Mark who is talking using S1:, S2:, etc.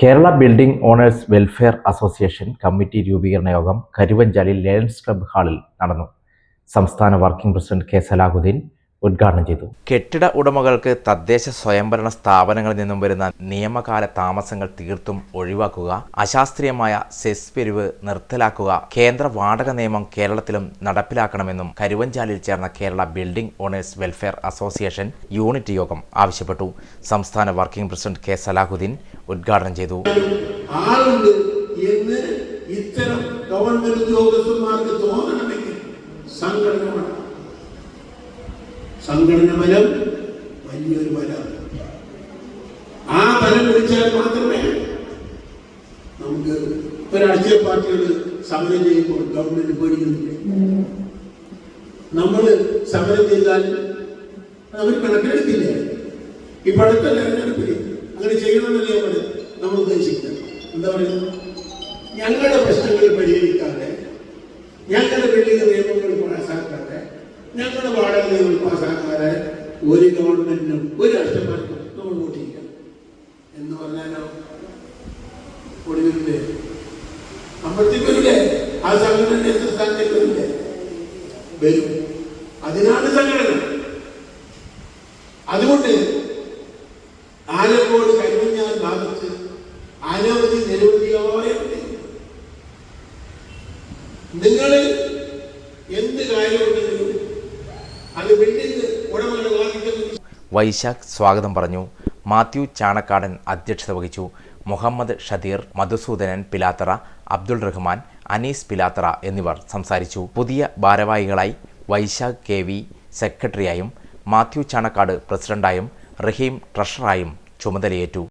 S1: Kerala building owners welfare association committee രൂപീകരണ യോഗം കരുവഞ്ചാലിൽ lions club ഹാളിൽ നടന്നു. സംസ്ഥാന വർക്കിംഗ് പ്രസിഡന്റ് കെ സലാഹുദ്ദീൻ ഉദ്ഘാടനം ചെയ്തു. കെട്ടിട ഉടമകൾക്ക് തദ്ദേശ സ്വയംഭരണ സ്ഥാപനങ്ങളിൽ നിന്നും വരുന്ന നിയമകാല താമസങ്ങൾ തീർത്തും ഒഴിവാക്കുക അശാസ്ത്രീയമായ സെസ് പിരിവ് നിർത്തലാക്കുക കേന്ദ്ര വാടക നിയമം കേരളത്തിലും നടപ്പിലാക്കണമെന്നും കരുവഞ്ചാലിൽ ചേർന്ന Kerala building owners welfare association unit യോഗം ആവശ്യപ്പെട്ടു. സംസ്ഥാന വർക്കിംഗ് പ്രസിഡന്റ് കെ സലാഹുദ്ദീൻ ഉദ്ഘാടനം ചെയ്തു.
S2: ഇത്തരം ഗവൺമെന്റ് ഉദ്യോഗസ്ഥന്മാർക്ക് തോന്നണമെങ്കിൽ സംഘടന വേണം സംഘടന ബലം വലിയൊരു ബലമാണ് ആ ബലം പിടിച്ചാൽ മാത്രമേ നമുക്ക് ഒരു പാർട്ടികൾ സമരം ചെയ്യുമ്പോൾ ഗവൺമെന്റ് പേടിക്കുന്നില്ല? നമ്മൾ സമരം ചെയ്താൽ അവർ കണക്കെടുക്കില്ല? ഇപ്പൊ അടുത്ത തെരഞ്ഞെടുപ്പിൽ അങ്ങനെ ചെയ്യണമെന്നല്ലേ നമ്മൾ ഉദ്ദേശിക്കുന്നത്? എന്താ പറയുന്നത് ഞങ്ങളുടെ പ്രശ്നങ്ങൾ പരിഹരിക്കാതെ ഞങ്ങളുടെ ബിൽഡിംഗ് നിയമങ്ങൾ പാസ്സാക്കാതെ ഞങ്ങളുടെ വാടക നിയമങ്ങൾ പാസ്സാക്കാതെ ഒരു ഗവൺമെന്റിനും ഒരു രാഷ്ട്രമാർക്കും നമ്മൾ വോട്ട് എന്ന് പറഞ്ഞാലോ? ഒടുവില്ലേ അമ്പലത്തിൽ വരില്ലേ ആ സംഘടന എത്ര വരില്ലേ വരും. അതിനാണ് സംഘടന. അതുകൊണ്ട് ആലക്കോട് കരിമഞ്ഞാൽ ഭാഗത്ത് അനവധി നിരവധിയായ
S1: വൈശാഖ് സ്വാഗതം പറഞ്ഞു. മാത്യു ചാണക്കാടൻ അധ്യക്ഷത വഹിച്ചു. മുഹമ്മദ് ഷദീർ മധുസൂദനൻ പിലാത്തറ അബ്ദുൾ റഹ്മാൻ അനീസ് പിലാത്തറ എന്നിവർ സംസാരിച്ചു. പുതിയ ഭാരവാഹികളായി വൈശാഖ് കെ വി സെക്രട്ടറിയായും മാത്യു ചാണക്കാട് പ്രസിഡന്റായും റഹീം ട്രഷറായും ചുമതലയേറ്റു.